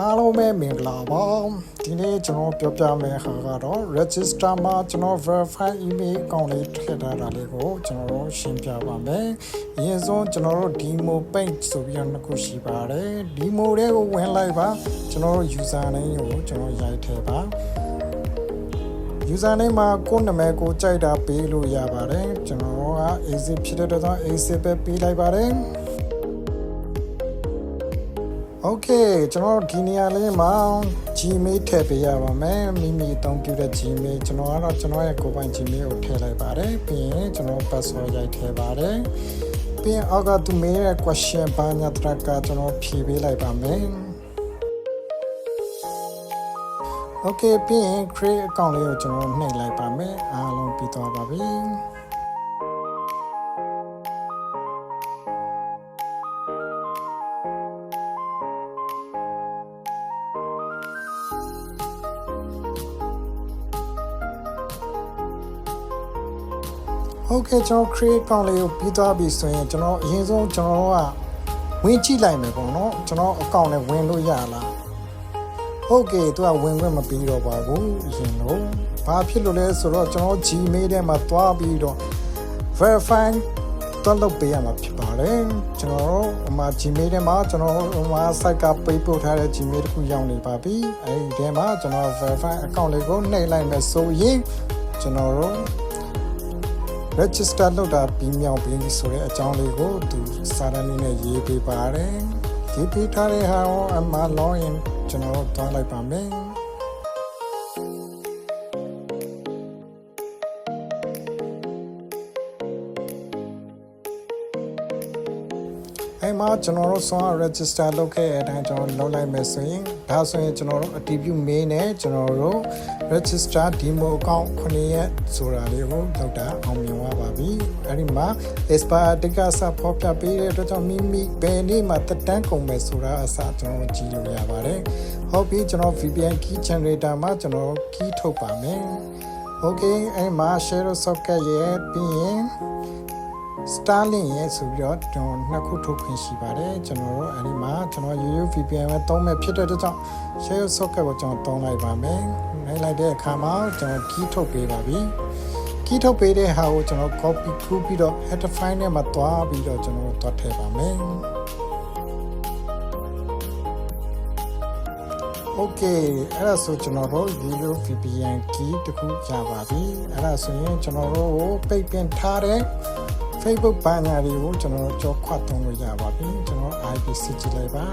အားလုံးပဲမင်္ဂလာပါဒီနေ့ကျွန်တော်ပြောပြမယ့်ဟာကတော့ register မှာကျွန်တော် verify email account လေးထည့်ထားတာလေးကိုကျွန်တော်တို့ရှင်းပြပါမယ်အရင်ဆုံးကျွန်တော်တို့ demo page ဆိုပြီးတော့နှစ်ခုရှိပါတယ် demo တွေကိုဝင်လိုက်ပါကျွန်တော်တို့ user name ကိုကျွန်တော်ရိုက်ထည့်ပါ user name မှာကိုယ့်နာမည်ကိုကြိုက်တာပေးလို့ရပါတယ်ကျွန်တော်က exit ဖြစ်တဲ့တော့ exit ပဲပေးလိုက်ပါတယ် โอเคကျွန်တော်ဒီနေရာလေးမှာ Gmail ထည့်ပေးရပါမယ်မိမိအသုံးပြုတဲ့ Gmail ကျွန်တော်ကတော့ကျွန်တော်ရဲ့ကိုယ်ပိုင် Gmail ကိုထည့်လိုက်ပါတယ်ပြီးရင်ကျွန်တော် password ရိုက်ထည့်ပါတယ်ပြီးရင်အောက်ကသူမေးတဲ့ question ဘာညာတရကကျွန်တော်ဖြေပေးလိုက်ပါမယ် Okay ပြီးရင် create account လေးကိုကျွန်တော်နှိပ်လိုက်ပါမယ်အားလုံးပြီးသွားပါပြီ ဟုတ်ကဲ့ကျွန်တော် create account လေးကိုပြီးသွားပြီဆိုရင်ကျွန်တော်အရင်ဆုံးကျွန်တော်ကဝင်ကြည့်လိုက်မယ်ပေါ့နော်ကျွန်တော် account နဲ့ဝင်လို့ရလားဟုတ်ကဲ့သူကဝင်ခွင့်မပြီးတော့ပါဘူးအရင်တော့ဘာဖြစ်လို့လဲဆိုတော့ကျွန်တော် Gmail ထဲမှာတွားပြီးတော့ verify တော့လုပ်ပေးရမှာဖြစ်ပါတယ်ကျွန်တော်တို့ဟိုမှာ Gmail ထဲမှာကျွန်တော်ဟိုမှာ site ကပေးပို့ထားတဲ့ Gmail တခုရောက်နေပါပြီအဲဒီထဲမှာကျွန်တော် verify account လေးကိုနှိပ်လိုက်မယ်ဆိုရင်ကျွန်တော်တို့ register လုပ်တာပြီးမြောက်ပြီးဆိုတဲ့အကြောင်းလေးကိုသူစာရင်းလေးနဲ့ရေးပေးပါတယ်ရေးပေးထားတဲ့ဟာကိုအမှ login ကျွန်တော်တို့တောင်းလိုက်ပါမယ် အဲ့မှာကျွန်တော်တို့ဆောင်း register လုပ်ခဲ့တဲ့အတိုင်းကျွန်တော်လုပ်လိုက်မယ်ဆိုရင်ဒါဆိုရင်ကျွန်တော်တို့ attribute main နဲ့ကျွန်တော်တို့ register demo account 9ရက်ဆိုတာလေးကိုလောက်တာအောင်မြင်သွားပါပြီအဲ့ဒီမှာ expire date ကစဖော်ပြပေးတဲ့အတွက်ကြောင့်မိမိဘယ်နေ့မှတက်တန်းကုန်မယ်ဆိုတာအစကျွန်တော်ကြည့်လို့ရပါတယ်ဟုတ်ပြီကျွန်တော် VPN key generator မှာကျွန်တော် key ထုတ်ပါမယ် okay အဲ့မှာ share socket ရဲ့ပြီးရင် Starlink ရဲ့ဆိုပြီးတော့ကျွန်တော်နှစ်ခုထုတ်ခွင့်ရှိပါတယ်ကျွန်တော်တို့အဲဒီမှာကျွန်တော် UU VPN ပဲသုံးမဲ့ဖြစ်တဲ့အတွက်ကြောင့် share socket ကိုကျွန်တော်သုံးလိုက်ပါမယ်နိုင်လိုက်တဲ့အခါမှာကျွန်တော် key ထုတ်ပေးပါပြီ key ထုတ်ပေးတဲ့ဟာကိုကျွန်တော် copy ထိုးပြီးတော့ header file နဲ့မှာတွားပြီးတော့ကျွန်တော်တွားထည့်ပါမယ် Okay အဲ့ဒါဆိုကျွန်တော်တို့ video VPN key တခုရပါပြီအဲ့ဒါဆိုရင်ကျွန်တော်တို့ကိုပိတ်ပင်ထားတဲ့ Facebook ဘာညာတွေကိုကျွန်တော်တို့ကြောခွတ်သုံးလို့ရပါပြီကျွန်တော် IP စစ်ကြည့်လိုက်ပါ